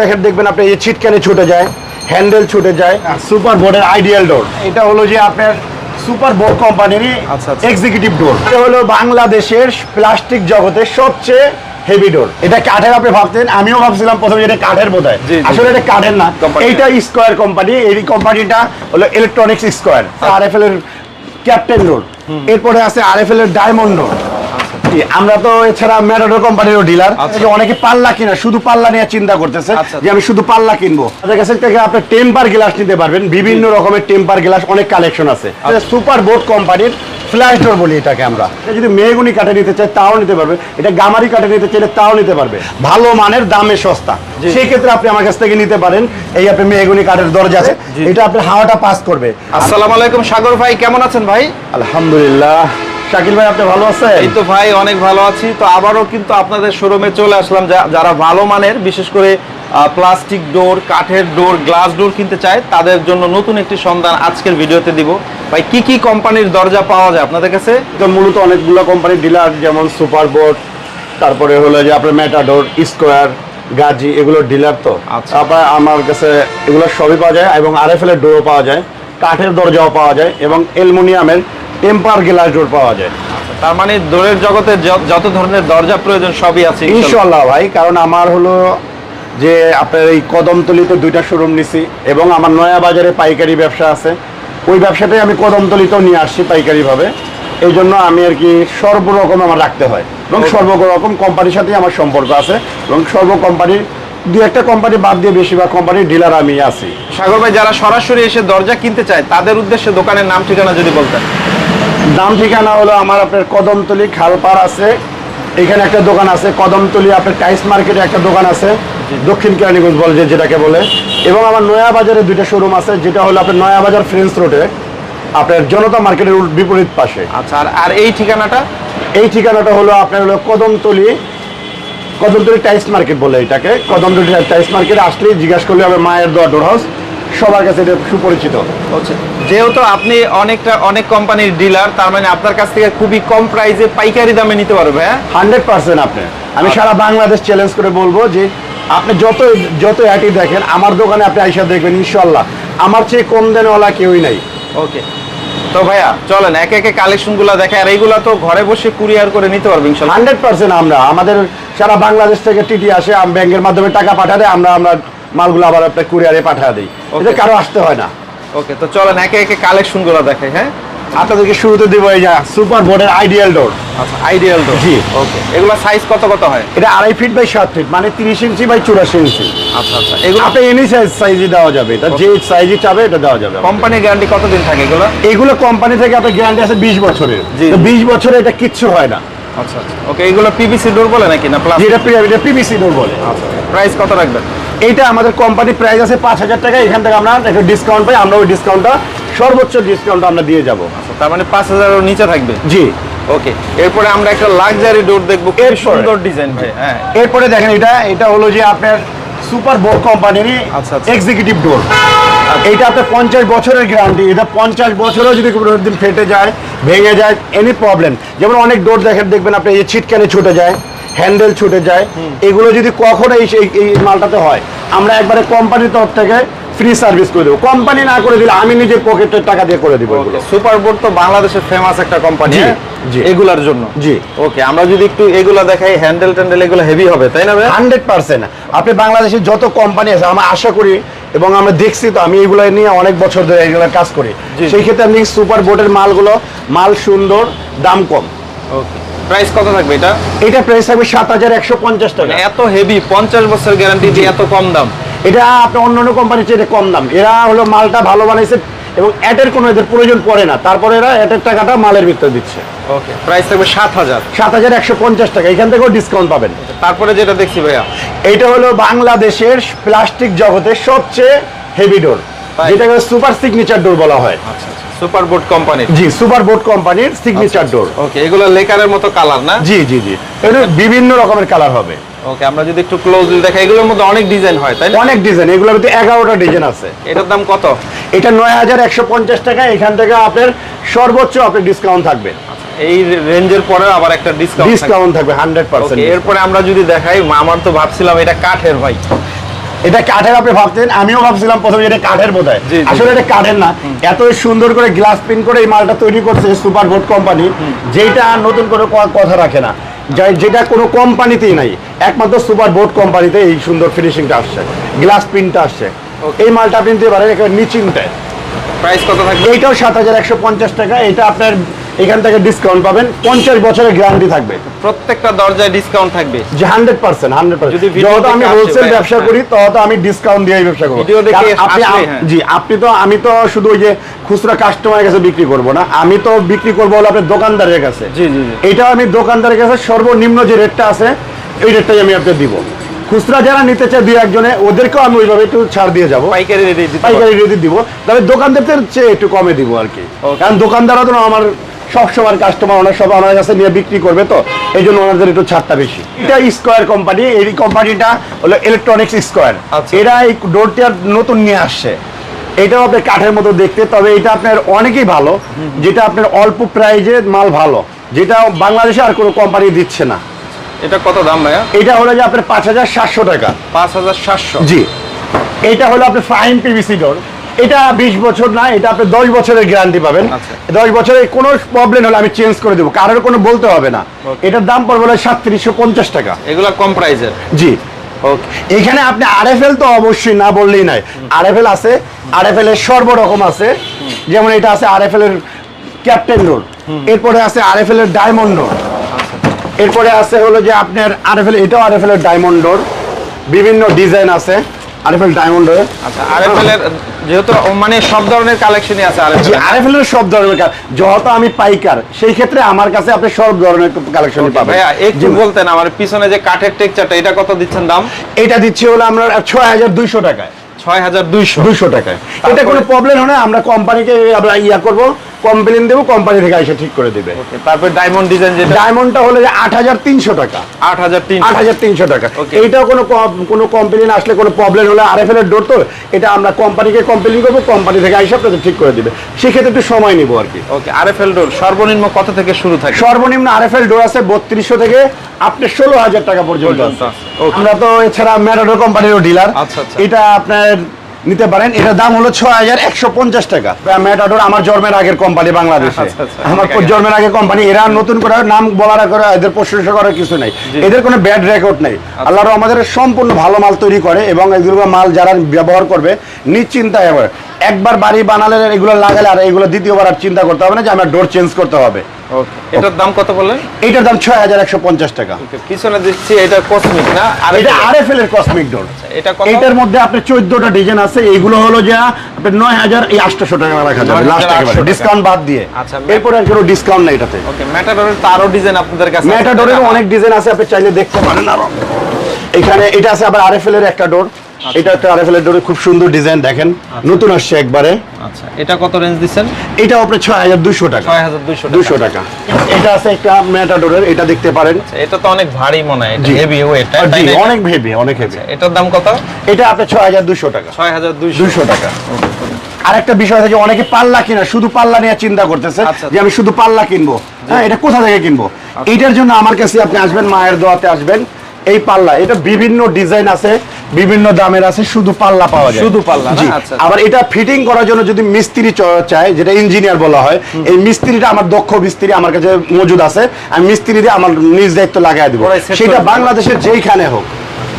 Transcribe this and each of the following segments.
দেখেন দেখবেন আপনি এই ছিটকানি ছুটে যায় হ্যান্ডেল ছুটে যায় সুপার বোর্ডের আইডিয়াল ডোর। এটা হলো যে আপনার সুপার বোর্ড আচ্ছা। এক্সিকিউটিভ ডোর এটা হলো বাংলাদেশের প্লাস্টিক জগতের সবচেয়ে হেভি ডোর এটা কাঠের আপনি ভাবতেন আমিও ভাবছিলাম প্রথমে এটা কাঠের বোধ হয়। আসলে এটা কাঠের না। এইটা স্কোয়ার কোম্পানি এই কোম্পানিটা হলো electronics square R F L এর ক্যাপ্টেন ডোর এরপরে আছে আর এফ এল এর ডায়মন্ড ডোর জি, আমরা তো এছাড়া ম্যারাডোর কোম্পানিরও ডিলার। অনেকে পাল্লা কিনা শুধু পাল্লা নিয়ে চিন্তা করতেছে আচ্ছা। যে আমি শুধু পাল্লা কিনবো। আমাদের কাছে থেকে আপনি টেম্পার গ্লাস নিতে পারবেন বিভিন্ন রকমের টেম্পার গ্লাস অনেক কালেকশন আছে। সুপার বোর্ড কোম্পানির ফ্ল্যাশ ডোর বলি এটাকে আমরা। যদি মেহগুনি কাঠে নিতে চাই তাও নিতে পারবে। এটা গামারি কাঠে নিতে চাইলে তাও নিতে পারবে। ভালো মানের দামে সস্তা। সেই ক্ষেত্রে আপনি আমার কাছ থেকে নিতে পারেন। এই আপনি মেহগুনি কাঠের দরজা আছে। এটা আপনার হাওয়াটা পাস করবে। আসসালামু আলাইকুম সাগর ভাই কেমন আছেন ভাই? আলহামদুলিল্লাহ। শাকিল ভাই আপনি ভালো আছেন? এই তো ভাই অনেক ভালো আছি। তো আবারও কিন্তু আপনাদের শোরুমে চলে আসলাম। যারা ভালো মানের বিশেষ করে প্লাস্টিক ডোর কাঠের ডোর গ্লাস ডোর কিনতে চায় তাদের জন্য নতুন একটি সন্ধান আজকের ভিডিওতে দিব। ভাই কি কি কোম্পানির দরজা পাওয়া যায় আপনাদের কাছে? তো মূলত অনেকগুলো কোম্পানির ডিলার যেমন সুপার বোর্ড তারপরে হলো যে আপনার মেটাডোর স্কোয়ার গাজি এগুলোর ডিলার তো। আচ্ছা। তারপরে আমার কাছে এগুলো সবই পাওয়া যায় এবং আর এফ এল এর ডোরও পাওয়া যায় কাঠের দরজাও পাওয়া যায় এবং অ্যালুমিনিয়ামের টেম্পার গ্লাস ডোর পাওয়া যায় তার মানে ডোরের জগতে যত ধরনের দরজা প্রয়োজন সবই আছে ইনশাল্লাহ। ভাই কারণ আমার হলো যে আপনার এই কদমতলিতে দুইটা শোরুম নিছি এবং আমার নয়া বাজারে পাইকারি ব্যবসা আছে ওই ব্যবসাটাই আমি কদমতলিতেও নিয়ে আসছি পাইকারিভাবে এই জন্য আমি আর কি সর্বরকম আমার রাখতে হয় এবং. সর্বরকম কোম্পানির সাথেই আমার সম্পর্ক আছে এবং সর্ব কোম্পানির দু একটা কোম্পানি বাদ দিয়ে বেশিরভাগ কোম্পানির ডিলার আমি আছি। সাগর ভাই যারা সরাসরি এসে দরজা কিনতে চায় তাদের উদ্দেশ্যে দোকানের নাম ঠিকানা যদি বলতেন। নাম ঠিকানা হলো আমার আপনার কদমতলি খালপাড় আছে। এখানে একটা দোকান আছে কদমতলি আপনার টাইস মার্কেটে একটা দোকান আছে দক্ষিণ কেরানীগঞ্জ বলে যে যেটাকে বলে। এবং আমার নয়া বাজারে দুইটা শোরুম আছে যেটা হলো আপনার নয়া বাজার ফ্রেন্স রোডে আপনার জনতা মার্কেটের বিপরীত পাশে। আচ্ছা আর এই ঠিকানাটা? এই ঠিকানাটা হলো আপনার হলো কদমতলি কদমতলি টাইস মার্কেট বলে এটাকে। কদমতলি টাইস মার্কেটে আসলেই জিজ্ঞাসা করলে হবে মায়ের দোয়া ডোর হাউস সবার কাছে এটা সুপরিচিত। হচ্ছে যেহেতু আপনি অনেকটা অনেক কোম্পানির ডিলার তার মানে আপনার কাছ থেকে খুবই কম প্রাইসে পাইকারি দামে নিতে পারবে হ্যাঁ? হান্ড্রেড পার্সেন্ট আপনি। আমি সারা বাংলাদেশ চ্যালেঞ্জ করে বলব যে আপনি যত যত অ্যাটি দেখেন আমার দোকানে আপনি আইসা দেখবেন ইনশাল্লাহ আমার চেয়ে কম দেনওয়ালা কেউই নাই। ওকে তো ভাইয়া চলেন একে একে কালেকশনগুলা দেখে আর এইগুলা তো ঘরে বসে কুরিয়ার করে নিতে পারবেন হান্ড্রেড পার্সেন্ট আমরা আমাদের সারা বাংলাদেশ থেকে টিটি আসে আম- ব্যাংকের মাধ্যমে টাকা পাঠালে আমরা আমরা মালগুলো আবার আপনার কুরিয়ারে পাঠা দিই. এটা কারও আসতে হয় না। ওকে তো চলেন একে একে কালেকশনগুলা দেখে হ্যাঁ? আপনাদেরকে শুরুতে দিব এই যে সুপার বোর্ডের আইডিয়াল ডোর আচ্ছা আইডিয়াল তো জি। ওকে এগুলা সাইজ কত কত হয়? এটা আড়াই ফিট বাই সাত ফিট মানে তিরিশ ইঞ্চি বাই চুরাশি ইঞ্চি। আচ্ছা আচ্ছা এগুলো আপনি এনি সাইজ দেওয়া যাবে। এটা যে চাবে এটা দেওয়া যাবে কোম্পানির গ্যারান্টি কতদিন থাকে এগুলো? এগুলো কোম্পানি থেকে আপনার গ্যারান্টি আছে বিশ বছরের। বিশ বছরে এটা কিচ্ছু হয় না। আচ্ছা আচ্ছা। ওকে এগুলো পিভিসি ডোর বলে নাকি না প্লাস যেটা পিভিসি ডোর বলে। আচ্ছা প্রাইস কত রাখবেন? এইটা আমাদের কোম্পানি প্রাইস আছে পাঁচ হাজার টাকা এখান থেকে আমরা একটা ডিসকাউন্ট পাই আমরা ওই ডিসকাউন্টটা সর্বোচ্চ ডিসকাউন্ট আমরা দিয়ে যাব। আচ্ছা তার মানে পাঁচ হাজারের নিচে থাকবে? জি। ওকে এরপরে আমরা একটা লাক্সারি ডোর দেখব খুব এরপরে? সুন্দর ডিজাইন ভাই হ্যাঁ। এরপরে দেখেন এটা এটা হলো যে আপনার সুপার বোর্ড কোম্পানিরই। এক্সিকিউটিভ ডোর এইটা আপনার পঞ্চাশ বছরের গ্যারান্টি এটা পঞ্চাশ বছরও যদি কোনো দিন ফেটে যায় ভেঙে যায় এনি প্রবলেম যেমন অনেক ডোর দেখেন দেখবেন আপনি এই ছিটকানি ছুটে যায় হ্যান্ডেল ছুটে যায় এগুলো যদি কখনো এই মালটাতে হয় আমরা একবারে কোম্পানির তরফ থেকে ফ্রি সার্ভিস করে দেবো। কোম্পানি না করে দিলে আমি নিজের পকেটের টাকা দিয়ে করে দিব সুপার বোর্ড তো বাংলাদেশের ফেমাস একটা কোম্পানি জি, হ্যাঁ? এগুলার জন্য? জি। ওকে আমরা যদি একটু এগুলা দেখাই হ্যান্ডেল ট্যান্ডেল এগুলো হেভি হবে তাই না হান্ড্রেড পার্সেন্ট। আপনি বাংলাদেশের যত কোম্পানি আছে আমরা আশা করি এবং আমরা দেখছি তো আমি এগুলো নিয়ে অনেক বছর ধরে এগুলো কাজ করি। জি। সেই ক্ষেত্রে আপনি সুপার বোর্ডের মালগুলো মাল সুন্দর দাম কম। ওকে প্রাইস কত থাকবে এটা? এটা প্রাইস থাকবে সাত হাজার একশো পঞ্চাশ টাকা। মানে এত হেভি পঞ্চাশ বছর গ্যারান্টি দিয়ে এত কম দাম। এটা আপনার অন্য অন্য কোম্পানির চেয়ে এটা কম দাম। এরা হলো মালটা ভালো বানাইছে এবং অ্যাডের কোনো এদের প্রয়োজন পড়ে না। তারপরে এরা অ্যাডের টাকাটা মালের ভিতরে দিচ্ছে। ওকে প্রাইস থাকবে সাত হাজার। সাত হাজার একশো পঞ্চাশ টাকা। এখান থেকেও ডিসকাউন্ট পাবেন। তারপরে যেটা দেখছি ভাইয়া। এইটা হলো বাংলাদেশের প্লাস্টিক জগতের সবচেয়ে হেভি ডোর? যেটাকে সুপার সিগনেচার ডোর বলা হয়। আচ্ছা সুপার বোর্ড কোম্পানি জি সুপার বোর্ড কোম্পানির সিগনেচার ডোর ওকে এগুলো লেকারের মতো কালার না? জি জি জি। এটা বিভিন্ন রকমের কালার হবে। ওকে আমরা যদি একটু ক্লোজলি দেখাই এগুলোর মধ্যে অনেক ডিজাইন হয় তাই অনেক ডিজাইন এগুলোর ভিতরে এগারোটা ডিজাইন আছে। এটার দাম কত? এটা নয় হাজার একশো পঞ্চাশ টাকা এখান থেকে আপনার সর্বোচ্চ আপনার ডিসকাউন্ট থাকবে। এই রেঞ্জের পরে আবার একটা ডিসকাউন্ট ডিসকাউন্ট থাকবে হান্ড্রেড পার্সেন্ট এরপরে আমরা যদি দেখাই আমার তো ভাবছিলাম এটা কাঠের ভাই। এটা কাঠের আপনি ভাবতেন আমিও ভাবছিলাম প্রথমে এটা কাঠের বোধ হয়। আসলে এটা কাঠের না। এত সুন্দর করে গ্লাস প্রিন্ট করে এই মালটা তৈরি করছে সুপার বোর্ড কোম্পানি যেটা নতুন করে কথা রাখে না। যেটা কোনো কোম্পানিতেই নাই। একমাত্র সুপার বোর্ড কোম্পানিতে এই সুন্দর ফিনিশিংটা আসছে। গ্লাস প্রিন্টটা আসছে. এই মালটা আপনি নিতে পারেন একেবারে নিচিন্তায় প্রাইস কত থাকবে? এইটাও সাত হাজার একশো পঞ্চাশ টাকা। এটা আপনার এখান থেকে ডিসকাউন্ট পাবেন পঞ্চাশ বছরের গ্যারান্টি থাকবে। প্রত্যেকটা দরজায় ডিসকাউন্ট থাকবে। যে হান্ড্রেড পার্সেন্ট হান্ড্রেড পার্সেন্ট যত আমি হোলসেল ব্যবসা। করি তত আমি ডিসকাউন্ট দিয়ে ব্যবসা করব। আপ- হ্যাঁ। জি আপনি তো আমি তো শুধু ওই যে খুচরা কাস্টমারের কাছে বিক্রি করব না। আমি তো বিক্রি করব হলো আপনার দোকানদারের কাছে। জি, জি, জি। এটা আমি দোকানদারের কাছে সর্বনিম্ন যে রেটটা আছে এই রেটটাই আমি আপনাকে দিব। খুচরা যারা নিতে চায় দুই একজনে ওদেরকেও আমি ওইভাবে একটু ছাড় দিয়ে যাব। পাইকারি রেটে পাইকারি রেটে দিব। তবে দোকানদারদের চেয়ে একটু কমে দিব আর কি। কারণ দোকানদাররা তো আমার সব সময় কাস্টমার ওনার সব আমার কাছে নিয়ে বিক্রি করবে তো এই জন্য ওনাদের একটু ছাড়টা বেশি। এটা স্কোয়ার কোম্পানি এই কোম্পানিটা হলো ইলেকট্রনিক্স স্কোয়ার আচ্ছা। এরা এই ডোরটা নতুন নিয়ে আসছে। এটাও আপনার কাঠের মতো দেখতে তবে এটা আপনার অনেকই ভালো যেটা আপনার অল্প প্রাইজে মাল ভালো যেটা বাংলাদেশে আর কোনো কোম্পানি দিচ্ছে না। এটা কত দাম ভাইয়া? এটা হলো যে আপনার পাঁচ হাজার সাতশো টাকা। পাঁচ হাজার সাতশো। জি। এটা হলো আপনার ফাইন পিভিসি ডোর এটা বিশ বছর না এটা আপনি দশ বছরের গ্যারান্টি পাবেন। আচ্ছা। দশ বছরের কোনো প্রবলেম হলে আমি চেঞ্জ করে দেবো। কারোর কোনো বলতে হবে না। এটার দাম পড়বে হলো সাতত্রিশশো পঞ্চাশ টাকা। এগুলা কম প্রাইজের জি। ওকে এখানে আপনি আরএফএল তো অবশ্যই না বললেই নাই আরএফএল আছে আরএফএল এর সর্বরকম আছে। যেমন এটা আছে আরএফএল এর ক্যাপ্টেন রোড এরপরে আছে আরএফএল এর ডায়মন্ড ডোর এরপরে আছে হলো যে আপনার আরএফএল এটাও আরএফএল এর ডায়মন্ড ডোর বিভিন্ন ডিজাইন আছে। আরএফএল ডায়মন্ড ডোর আচ্ছা আরএফএল এর যেহেতু মানে সব ধরনের কালেকশনই আছে জি আরএফএল আরএফএল এর সব ধরনের যেহেতু আমি পাইকার সেই ক্ষেত্রে আমার কাছে আপনি সব ধরনের কালেকশন পাবেন। ভাইয়া একটু বলতেন আমার পিছনে যে কাঠের টেকচারটা এটা কত দিচ্ছেন দাম? এটা দিচ্ছি হলো আমরা ছয় হাজার দুইশো টাকায়। ছয় হাজার দুইশো। দুইশো টাকায়। এটা কোনো প্রবলেম হলে আমরা কোম্পানিকে আমরা ইয়া করব কমপ্লেন দেবো কোম্পানি থেকে এসে ঠিক করে দিবে। তারপর ডায়মন্ড ডিজাইন যেটা ডায়মন্ডটা হলো যে আট হাজার তিনশো টাকা। আট হাজার তিন আট হাজার তিনশো টাকা. এইটাও কোনো কোনো কমপ্লেন আসলে কোনো প্রবলেম হলে আর এফ এর ডোর তো এটা আমরা কোম্পানিকে কমপ্লেন করব কোম্পানি থেকে এসে আপনাদের ঠিক করে দিবে। সেক্ষেত্রে একটু সময় নিবো আর কি। ওকে আরএফএল ডোর সর্বনিম্ন কত থেকে শুরু থাকে? সর্বনিম্ন আর এফ এল ডোর আছে বত্রিশশো থেকে আপনি ষোলো হাজার টাকা পর্যন্ত। আমরা তো এছাড়া ম্যাটাডোর কোম্পানিরও ডিলার আচ্ছা, আচ্ছা। এটা আপনার নিতে পারেন। এটার দাম হলো ছয় হাজার একশো পঞ্চাশ টাকা। ম্যাটাডোর আমার জন্মের আগের কোম্পানি বাংলাদেশে। আচ্ছা, আচ্ছা। আমার অনেক জন্মের আগে কোম্পানি এরা নতুন করে নাম বলার করে এদের প্রশংসা করার কিছু নেই। এদের কোনো ব্যাড রেকর্ড নেই। আল্লাহর আমাদের সম্পূর্ণ ভালো মাল তৈরি করে এবং এগুলো মাল যারা ব্যবহার করবে নিশ্চিন্তায় একবার বাড়ি বানালে এগুলো লাগালে আর এগুলো দ্বিতীয়বার আর চিন্তা করতে হবে না যে আমার ডোর চেঞ্জ করতে হবে। এটার দাম কত বললেন এইটার দাম ছয় হাজার একশো পঞ্চাশ টাকা। পিছনে দেখছি এটা কসমিক না? আর এটা আর এফ এল এর কসমিক ডোর এটা এটার মধ্যে আপনার চোদ্দটা ডিজাইন আছে এইগুলো হলো যে আপনার নয় হাজার এই আটশোশো টাকা রাখা যাবে লাস্ট একেবারে। ডিসকাউন্ট বাদ দিয়ে। আচ্ছা, এরপরে আর কোনো ডিসকাউন্ট নেই এটাতে। ওকে ম্যাটাডোরের তো আরও ডিজাইন আপনাদের কাছে। ম্যাটাডোরের অনেক ডিজাইন আছে আপনি চাইলে দেখতে পারেন আরও। এখানে এটা আছে আবার আর এফ এল এর একটা ডোর এটা একটা আর এফ এল এর ডোরে খুব সুন্দর ডিজাইন দেখেন। নতুন আসছে একবারে। আচ্ছা এটা কত রেঞ্জ দিচ্ছেন? এটা আপনার ছয় হাজার দুশো টাকা ছয় হাজার দুইশো দুশো টাকা। এটা আছে একটা ম্যাটাডোরের এটা দেখতে পারেন। এটা তো অনেক ভারী মনে হয় জি। হেভি ওয়েট জি অনেক হেভি অনেক হেভি এটার দাম কত? এটা আপনার ছয় হাজার দুশো টাকা। ছয় হাজার দুইশো দুশো টাকা। আর একটা বিষয় আছে যে অনেকে পাল্লা কিনা শুধু পাল্লা নিয়ে চিন্তা করতেছে আচ্ছা। যে আমি শুধু পাল্লা কিনবো। হ্যাঁ এটা কোথা থেকে কিনবো? এইটার জন্য আমার কাছে আপনি আসবেন মায়ের দোয়াতে আসবেন। এই পাল্লা এটা বিভিন্ন ডিজাইন আছে। বিভিন্ন দামের আছে শুধু পাল্লা পাওয়া যায়। শুধু পাল্লা জি। আচ্ছা। আবার এটা ফিটিং করার জন্য যদি মিস্ত্রি চায় যেটা ইঞ্জিনিয়ার বলা হয় এই মিস্ত্রিটা আমার দক্ষ মিস্ত্রি আমার কাছে মজুদ আছে আমি মিস্ত্রি দিয়ে আমার নিজ দায়িত্ব লাগাই দেবো। সেটা বাংলাদেশের যেইখানে হোক।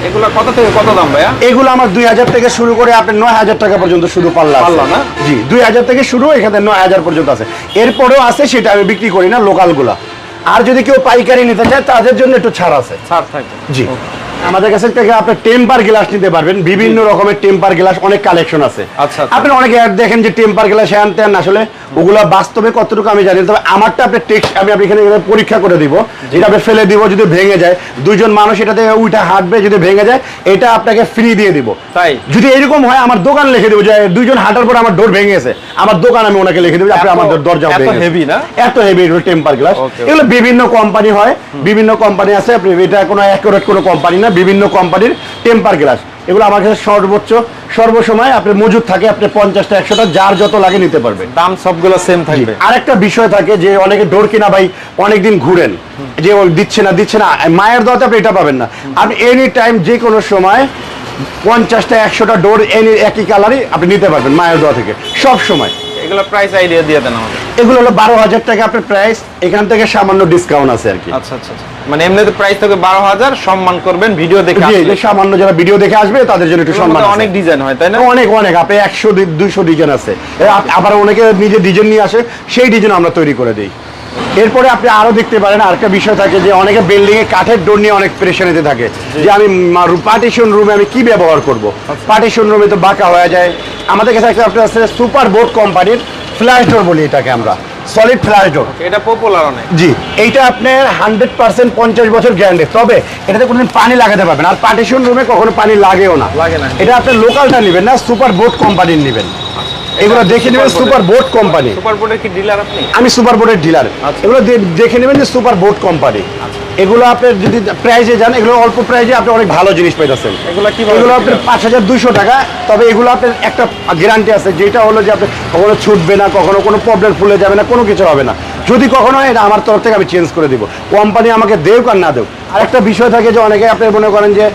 এগুলো কত থেকে কত দাম ভাইয়া? এগুলো আমার দুই হাজার থেকে শুরু করে আপনি নয় হাজার টাকা পর্যন্ত শুধু পাল্লা আছে। পাল্লা না? জি দুই হাজার থেকে শুরু এখানে নয় হাজার পর্যন্ত আছে। এরপরেও আছে সেটা আমি বিক্রি করি না লোকালগুলা আর যদি কেউ পাইকারি নিতে চায় তাদের জন্য একটু ছাড় আছে। ছাড় থাকবে। জি। আমাদের কাছে থেকে আপনি টেম্পার গ্লাস নিতে পারবেন। বিভিন্ন রকমের টেম্পার গ্লাস অনেক কালেকশন আছে। আচ্ছা, আচ্ছা। আপনি অনেকে ad দেখেন যে টেম্পার গ্লাস হ্যান ত্যান আসলে ওগুলা বাস্তবে কতটুকু আমি জানি তবে আমারটা আপনি টেক্স আমি আপনি এখানে পরীক্ষা করে দিব। যেটা আপনি ফেলে দিব যদি ভেঙে যায়। দুইজন মানুষ এটাতে উইটা হাঁটবে যদি ভেঙে যায় এটা আপনাকে ফ্রি দিয়ে দিব। তাই? যদি এরকম হয় আমার দোকান লিখে দেবো যে দুইজন হাঁটার পর আমার ডোর ভেঙে গেছে আমার দোকান আমি ওনাকে লিখে দেবো যে আপনি আমার দরজা এত heavy না? এত হেভি টেম্পার গ্লাস এগুলো বিভিন্ন কোম্পানি হয়। বিভিন্ন কোম্পানি আছে আপনি এটা কোনো অ্যাকুরেট কোনো কোম্পানি না। বিভিন্ন কোম্পানির টেম্পার গ্লাস। এগুলো আমার কাছে সর্বোচ্চ সর্বসময় আপনি মজুদ থাকে আপনি পঞ্চাশটা একশোটা যার যত লাগে নিতে পারবে দাম সবগুলো সেম থাকবে। আরেকটা বিষয় থাকে যে অনেকে ডোর কিনা ভাই অনেকদিন ঘুরেন। যে দিচ্ছে না দিচ্ছে না মায়ের দতে আপনি এটা পাবেন না। আপনি এনি টাইম যে কোনো সময় পঞ্চাশটা একশোটা ডোর এনি একই কালারই আপনি নিতে পারবেন মায়ের দোয়া থেকে সব সময় এগুলো প্রাইস আইডিয়া দিয়ে দেন আমাদের এগুলো হলো বারো হাজার টাকা আপনার প্রাইস এখান থেকে সামান্য ডিসকাউন্ট আছে আর কি। আচ্ছা আচ্ছা আচ্ছা। মানে এমনিতে প্রাইস বারো হাজার সম্মান করবেন ভিডিও দেখে। যে সামান্য যারা ভিডিও দেখে আসবে তাদের জন্য একটু সম্মান অনেক ডিজাইন হয় তাই না? অনেক অনেক। আপনি একশো দুইশো ডিজাইন আছে। আবার অনেকে নিজে ডিজাইন নিয়ে আসে সেই ডিজাইন আমরা তৈরি করে দিই। এরপরে আপনি আরও দেখতে পারেন আরেকটা বিষয় থাকে যে অনেকে বিল্ডিং এ কাঠের ডোর নিয়ে অনেক প্রেশানিতে থাকে। যে আমি পার্টিশন রুমে আমি কি ব্যবহার করব? আচ্ছা। পার্টিশন রুমে তো বাঁকা হয়ে যায়। আমাদের কাছে একটা আপনার আছে সুপার বোর্ড কোম্পানির ফ্ল্যাশ ডোর বলি এটাকে আমরা সলিড ফ্ল্যাশ ডোর এটা পপুলার অনেক। জি এইটা আপনার হান্ড্রেড পার্সেন্ট পঞ্চাশ বছর গ্যারান্টি তবে এটাতে কোনোদিন পানি লাগাতে পারবেন আর পার্টিশন রুমে কখনো পানি লাগেও না। লাগে না। এটা আপনি লোকালটা নেবেন না সুপার বোট কোম্পানির নেবেন। এগুলো দেখে নেবেন সুপার বোট কোম্পানি সুপার বোর্ডের কি ডিলার আপনি? আমি সুপার বোর্ডের ডিলার আচ্ছা। এগুলো দেখে নেবেন যে সুপার বোট কোম্পানি এগুলো আপনার যদি প্রাইজে যান এগুলো অল্প প্রাইজে আপনি অনেক ভালো জিনিস পাইতেছেন। এগুলো কীভাবে এগুলো আপনার পাঁচ হাজার দুইশো টাকা তবে এগুলো আপনার একটা গ্যারান্টি আছে যেটা হলো যে আপনি কখনো ছুটবে না কখনো কোনো প্রবলেম ফুলে যাবে না কোনো কিছু হবে না। যদি কখনো হয় এটা আমার তরফ থেকে আমি চেঞ্জ করে দিব। কোম্পানি আমাকে দেউক আর না দেউক। আরেকটা বিষয় থাকে যে অনেকে আপনি মনে করেন যে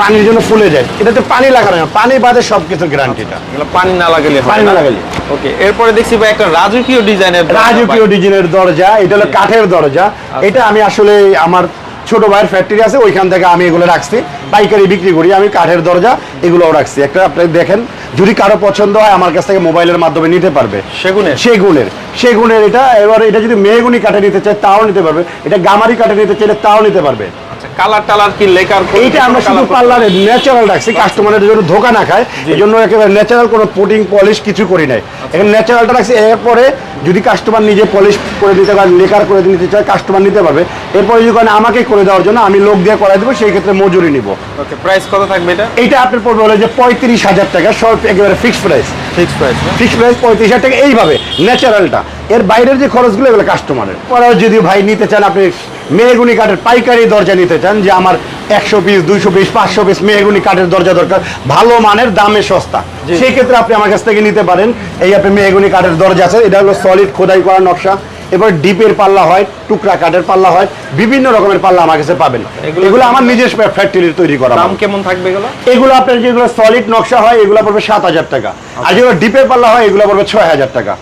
পানির জন্য ফুলে যায়। এটাতে পানি লাগানো না। পানি বাদে সব কিছুর গ্যারান্টিটা পানি না লাগালে পানি না? লাগালে। ওকে এরপরে দেখছি ভাই একটা রাজকীয় ডিজাইনের রাজকীয় ডিজাইনের দরজা এটা হলো কাঠের দরজা। এটা আমি আসলে আমার ছোট ভাইয়ের ফ্যাক্টরি আছে ওইখান থেকে আমি এগুলো রাখছি। পাইকারি বিক্রি করি আমি কাঠের দরজা এগুলোও রাখছি। একটা আপনি দেখেন যদি কারও পছন্দ হয় আমার কাছ থেকে মোবাইলের মাধ্যমে নিতে পারবে। সেগুনের? সেগুনের। সেগুনের এটা এবার এটা যদি মেহগুনি কাঠে নিতে চায় তাও নিতে পারবে। এটা গামারি কাঠে নিতে চাইলে তাও নিতে পারবে। আচ্ছা কালার টালার কি লেকার এইটা আমরা শুধু পার্লারে ন্যাচারাল রাখছি কাস্টমারের জন্য ধোকা না খায় এই জন্য একেবারে ন্যাচারাল কোনো পুটিং পলিশ কিছু করি নাই। এখানে ন্যাচারালটা রাখছি এরপরে যদি কাস্টমার নিজে পলিশ করে দিতে পারে লেকার করে দিতে চায় কাস্টমার নিতে পারবে। এরপরে যদি আমাকে করে দেওয়ার জন্য আমি লোক দিয়ে করাই দেবো সেই ক্ষেত্রে মজুরি নিব। ওকে প্রাইস কত থাকবে এটা? এইটা আপনার পড়বে হলো যে পঁয়ত্রিশ হাজার টাকা সব একেবারে fixed price fix price fixed price পঁয়ত্রিশ হাজার টাকা এইভাবে ন্যাচারালটা এর বাইরের যে খরচগুলো এগুলো কাস্টমারের পরেও যদি ভাই নিতে চান আপনি মেহগুনি কাঠের পাইকারি দরজা নিতে চান যে আমার একশো পিস দুইশো পিস পাঁচশো পিস মেহগুনি কাঠের দরজা দরকার ভালো মানের দামে সস্তা। সেই ক্ষেত্রে আপনি আমার কাছ থেকে নিতে পারেন। এই আপনি মেহগুনি কাঠের দরজা আছে এটা হলো সলিড খোদাই করা নকশা। এবার ডিপের পাল্লা হয় টুকরা কাঠের পাল্লা হয় বিভিন্ন রকমের পাল্লা আমার কাছে পাবেন। এগুলো- আমার নিজস্ব ফ্যাক্টরির তৈরি করা দাম কেমন থাকবে এগুলো? এগুলো আপনার যেগুলো সলিড নকশা হয় এগুলো পড়বে সাত হাজার টাকা। আর যেগুলো ডিপের পাল্লা হয় এগুলো পড়বে ছয় হাজার টাকা।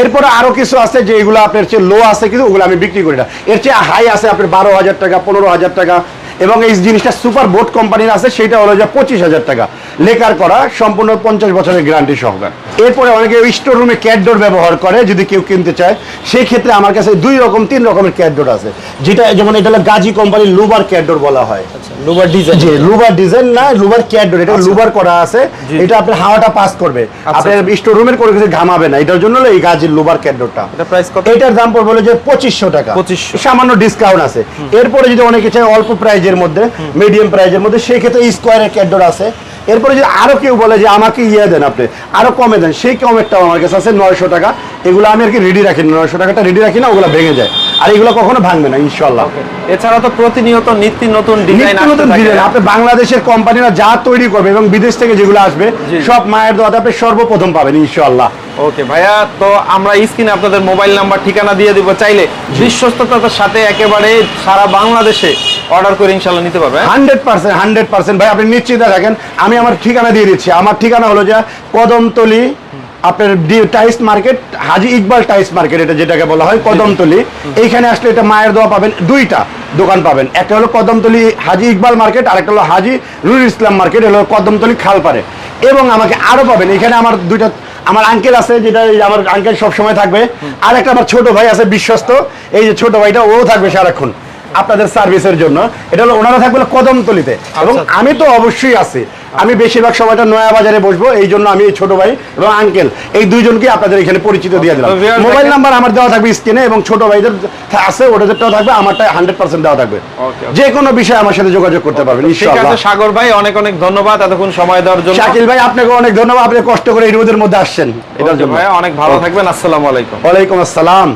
এরপরে আরও কিছু আছে যে এগুলো আপনার চেয়ে লো আছে কিন্তু ওগুলো আমি বিক্রি করি না। এর চেয়ে হাই আছে আপনার বারো হাজার টাকা, পনেরো হাজার টাকা এবং এই জিনিসটা সুপার বোট কোম্পানির আছে, সেটা হলো যে পঁচিশ হাজার টাকা। লেকার করা সম্পূর্ণ পঞ্চাশ বছরের গ্যারান্টি সহকার এরপরে অনেকে স্টোর রুমে ক্যাটডোর ব্যবহার করে যদি কেউ কিনতে চায় সেই ক্ষেত্রে আমার কাছে দুই রকম তিন রকমের ক্যাটডোর আছে। যেটা যেমন এটা হলো গাজী কোম্পানির লুবার ক্যাটডোর বলা হয়। লুবার ডিজাইন জি লুবার ডিজাইন না লুবার ক্যাডর এটা লুবার করা আছে। এটা আপনার হাওয়াটা পাস করবে। আপনার স্টোর রুমের কোনো কিছু ঘামাবে না। এটার জন্য এই গাজের লুবার ক্যাডরটা এটা প্রাইস কত? এটার দাম পড়বে হলো যে পঁচিশশো টাকা। 2500 সামান্য ডিসকাউন্ট আছে। এরপরে যদি অনেকে চায় অল্প প্রাইজের মধ্যে মিডিয়াম প্রাইজের মধ্যে সেই ক্ষেত্রে স্কোয়ারের ক্যাডর আছে। এরপরে যদি আরও কেউ বলে যে আমাকে ইয়ে দেন আপনি আরও কমে দেন সেই কমেরটাও আমার কাছে আছে নয়শো টাকা। এগুলো আমি আর কি রেডি রাখি না নয়শো টাকাটা রেডি রাখি না ওগুলো ভেঙে যায়। আর এগুলো কখনো ভাঙবে না ইনশাল্লাহ এছাড়া তো প্রতিনিয়ত নিত্য নতুন ডিজাইন নতুন ডিজাইন আপনি বাংলাদেশের কোম্পানিরা যা তৈরি করবে এবং বিদেশ থেকে যেগুলো আসবে সব মায়ের দোয়াতে আপনি সর্বপ্রথম পাবেন ইনশাআল্লাহ। ওকে ভাইয়া, তো আমরা স্ক্রিনে আপনাদের মোবাইল নাম্বার, ঠিকানা দিয়ে দিব। চাইলে বিশ্বস্ততার সাথে একেবারে সারা বাংলাদেশে অর্ডার করে ইনশাল্লাহ নিতে পারবে হ্যাঁ? Hundred percent hundred percent. ভাই, আপনি নিশ্চিত থাকেন আমি আমার ঠিকানা দিয়ে দিচ্ছি। আমার ঠিকানা হলো যে কদমতলি, আপনার টাইস মার্কেট, হাজি ইকবাল টাইস মার্কেট এটা যেটাকে বলা হয়, কদমতলি। এইখানে আসলে এটা মায়ের দোয়া পাবেন, দুইটা দোকান পাবেন। একটা হলো কদমতলি হাজি ইকবাল মার্কেট আর একটা হলো হাজি রুল ইসলাম মার্কেট হলো কদমতলি খালপাড়ে। এবং আমাকে আরও পাবেন, এখানে আমার দুইটা আমার আঙ্কেল আছে যেটা আমার আঙ্কেল সবসময় থাকবে। আর একটা আমার ছোট ভাই আছে বিশ্বস্ত। এই যে ছোট ভাইটা ও থাকবে সারাক্ষণ আপনাদের সার্ভিসের জন্য। এটা হলো ওনারা থাকবে কদমতলিতে। এবং আচ্ছা। আমি তো অবশ্যই আছি। আমি বেশিরভাগ সময়টা নয়া বাজারে বসবো এই জন্য আমি এই ছোট ভাই এবং আঙ্কেল এই দুইজনকে আপনাদের এখানে পরিচিত দিয়ে দিলাম। মোবাইল নাম্বার আমার দেওয়া থাকবে স্ক্রিনে এবং ছোট ভাইদের আছে ওটাদেরটাও থাকবে আমারটা হান্ড্রেড পার্সেন্ট দেওয়া থাকবে. যে কোনো বিষয়ে আমার সাথে যোগাযোগ করতে পারবেন সাগর ভাই অনেক অনেক ধন্যবাদ এতক্ষণ সময় দেওয়ার জন্য। শাকিল ভাই আপনাকে অনেক ধন্যবাদ আপনি কষ্ট করে এই রোদের মধ্যে আসছেন এটার জন্য। ভাইয়া অনেক ভালো থাকবেন আসসালামু আলাইকুম। ওয়ালাইকুম আসসালাম।